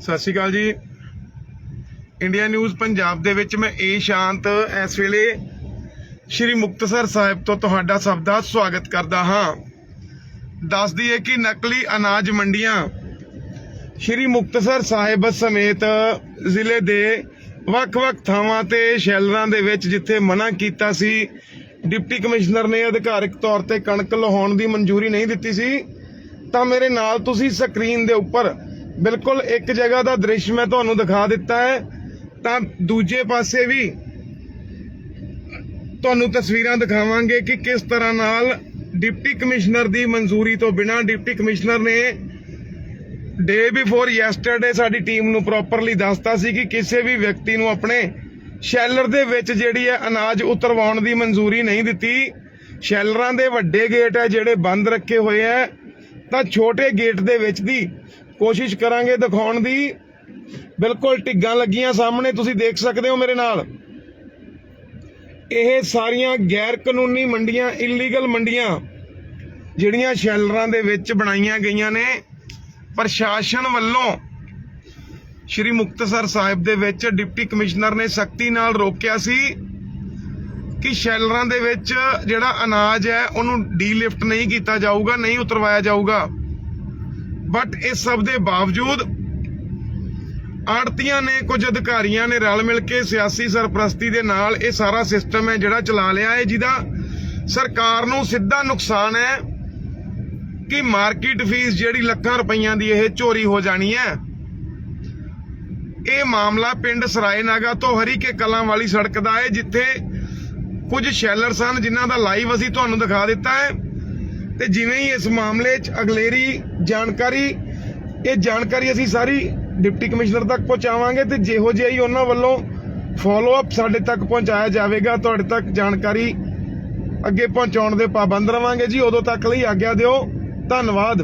ਸਤਿ ਸ਼੍ਰੀ ਅਕਾਲ ਜੀ। India news Punjab ਦੇ ਵਿੱਚ ਮੈਂ ਏ ਸ਼ਾਂਤ, ਇਸ ਵੇਲੇ ਸ਼੍ਰੀ ਮੁਕਤਸਰ ਸਾਹਿਬ ਤੋਂ ਤੁਹਾਡਾ ਸਭ ਦਾ ਸਵਾਗਤ ਕਰਦਾ ਹਾਂ। ਦੱਸ ਦਈਏ ਕਿ ਨਕਲੀ ਅਨਾਜ ਮੰਡੀਆਂ ਸ਼੍ਰੀ ਮੁਕਤਸਰ ਸਾਹਿਬ ਸਮੇਤ ਜ਼ਿਲ੍ਹੇ ਦੇ ਵੱਖ-ਵੱਖ ਥਾਵਾਂ ਤੇ ਸ਼ੈਲਰਾਂ ਦੇ ਵਿੱਚ ਜਿੱਥੇ ਮਨਾ ਕੀਤਾ ਸੀ, ਡਿਪਟੀ ਕਮਿਸ਼ਨਰ ਨੇ ਅਧਿਕਾਰਿਕ ਤੌਰ ਤੇ ਕਣਕ ਲਹਾਉਣ ਦੀ ਮਨਜ਼ੂਰੀ ਨਹੀਂ ਦਿੱਤੀ ਸੀ, ਤਾਂ ਮੇਰੇ ਨਾਲ ਤੁਸੀਂ ਸਕਰੀਨ ਦੇ ਉੱਪਰ ਬਿਲਕੁਲ ਇੱਕ ਜਗ੍ਹਾ ਦਾ ਦ੍ਰਿਸ਼ ਮੈਂ ਤੁਹਾਨੂੰ ਦਿਖਾ ਦਿੱਤਾ ਹੈ। ਤਾਂ ਦੂਜੇ ਪਾਸੇ ਵੀ ਤੁਹਾਨੂੰ ਤਸਵੀਰਾਂ ਦਿਖਾਵਾਂਗੇ ਕਿ ਕਿਸ ਤਰ੍ਹਾਂ ਨਾਲ ਡਿਪਟੀ ਕਮਿਸ਼ਨਰ ਦੀ ਮਨਜ਼ੂਰੀ ਤੋਂ ਬਿਨਾਂ ਡਿਪਟੀ ਕਮਿਸ਼ਨਰ ਨੇ ਡੇ ਬਿਫੋਰ ਯੈਸਟਰਡੇ ਸਾਡੀ ਟੀਮ ਨੂੰ ਪ੍ਰੋਪਰਲੀ ਦੱਸਤਾ ਸੀ ਕਿ ਕਿਸੇ ਵੀ ਵਿਅਕਤੀ ਨੂੰ ਆਪਣੇ ਸ਼ੈਲਰ ਦੇ ਵਿੱਚ ਜਿਹੜੀ ਹੈ ਅਨਾਜ ਉਤਰਵਾਉਣ ਦੀ ਮਨਜ਼ੂਰੀ ਨਹੀਂ ਦਿੱਤੀ। ਸ਼ੈਲਰਾਂ ਦੇ ਵੱਡੇ ਗੇਟ ਹੈ ਜਿਹੜੇ ਬੰਦ ਰੱਖੇ ਹੋਏ ਹੈ। ਤਾਂ ਛੋਟੇ ਗੇਟ ਦੇ ਵਿੱਚ ਦੀ ਕੋਸ਼ਿਸ਼ ਕਰਾਂਗੇ ਦਿਖਾਉਣ ਦੀ। ਬਿਲਕੁਲ ਢਿੱਗਾਂ ਲੱਗੀਆਂ ਸਾਹਮਣੇ, ਤੁਸੀਂ ਦੇਖ ਸਕਦੇ ਹੋ ਮੇਰੇ ਨਾਲ। ਇਹ ਸਾਰੀਆਂ ਗੈਰ ਕਾਨੂੰਨੀ ਮੰਡੀਆਂ ਇਲੀਗਲ ਮੰਡੀਆਂ, ਜਿਹੜੀਆਂ ਸ਼ੈਲਰਾਂ ਦੇ ਵਿੱਚ ਬਣਾਈਆਂ ਗਈਆਂ ਨੇ। ਪ੍ਰਸ਼ਾਸਨ ਵੱਲੋਂ ਸ਼੍ਰੀ ਮੁਕਤਸਰ ਸਾਹਿਬ ਦੇ ਵਿੱਚ ਡਿਪਟੀ ਕਮਿਸ਼ਨਰ ਨੇ ਸਖਤੀ ਨਾਲ ਰੋਕਿਆ ਸੀ ਕਿ ਸ਼ੈਲਰਾਂ ਦੇ ਵਿੱਚ ਜਿਹੜਾ ਅਨਾਜ ਹੈ, ਉਹਨੂੰ ਡੀਲਿਫਟ ਨਹੀਂ ਕੀਤਾ ਜਾਊਗਾ, ਨਹੀਂ ਉਤਰਵਾਇਆ ਜਾਊਗਾ। ਬਟ ਇਸ ਸਭ ਦੇ ਬਾਵਜੂਦ ਆੜਤੀਆਂ ਨੇ ਕੁਝ ਅਧਿਕਾਰੀਆਂ ਨੇ ਰਲ ਮਿਲ ਕੇ ਸਿਆਸੀ ਸਰਪ੍ਰਸਤੀ ਦੇ ਨਾਲ ਇਹ ਸਾਰਾ ਸਿਸਟਮ ਹੈ ਜਿਹੜਾ ਚਲਾ ਲਿਆ ਹੈ, ਜਿਹਦਾ ਸਰਕਾਰ ਨੂੰ ਸਿੱਧਾ ਨੁਕਸਾਨ ਹੈ ਕਿ ਮਾਰਕੀਟ ਫੀਸ ਜਿਹੜੀ ਲੱਖਾਂ ਰੁਪਈਆਂ ਦੀ ਇਹ ਚੋਰੀ ਹੋ ਜਾਣੀ ਹੈ। ਇਹ ਮਾਮਲਾ ਪਿੰਡ ਸਰਾਏ ਨਾਗਾ ਤੋਂ ਹਰੀ ਕੇ ਕਲਾਂ ਵਾਲੀ ਸੜਕ ਦਾ ਹੈ, ਜਿੱਥੇ ਕੁਝ ਸ਼ੈਲਰ ਸਨ, ਜਿਨ੍ਹਾਂ ਦਾ ਲਾਈਵ ਅਸੀਂ ਤੁਹਾਨੂੰ ਦਿਖਾ ਦਿੱਤਾ ਹੈ। ਤੇ ਜਿਵੇਂ ਹੀ ਇਸ ਮਾਮਲੇ 'ਚ ਅਗਲੇਰੀ ਜਾਣਕਾਰੀ, ਇਹ ਜਾਣਕਾਰੀ ਅਸੀਂ ਸਾਰੀ ਡਿਪਟੀ ਕਮਿਸ਼ਨਰ ਤੱਕ ਪਹੁੰਚਾਵਾਂਗੇ ਤੇ ਜਿਹੋ ਜਿਹੀ ਹੀ ਉਹਨਾਂ ਵੱਲੋਂ ਫਾਲੋ ਅਪ ਸਾਡੇ ਤੱਕ ਪਹੁੰਚਾਇਆ ਜਾਵੇਗਾ, ਤੁਹਾਡੇ ਤੱਕ ਜਾਣਕਾਰੀ ਅੱਗੇ ਪਹੁੰਚਾਉਣ ਦੇ ਪਾਬੰਦ ਰਵਾਂਗੇ ਜੀ। ਉਦੋਂ ਤੱਕ ਲਈ ਆਗਿਆ ਦਿਓ। ਧੰਨਵਾਦ।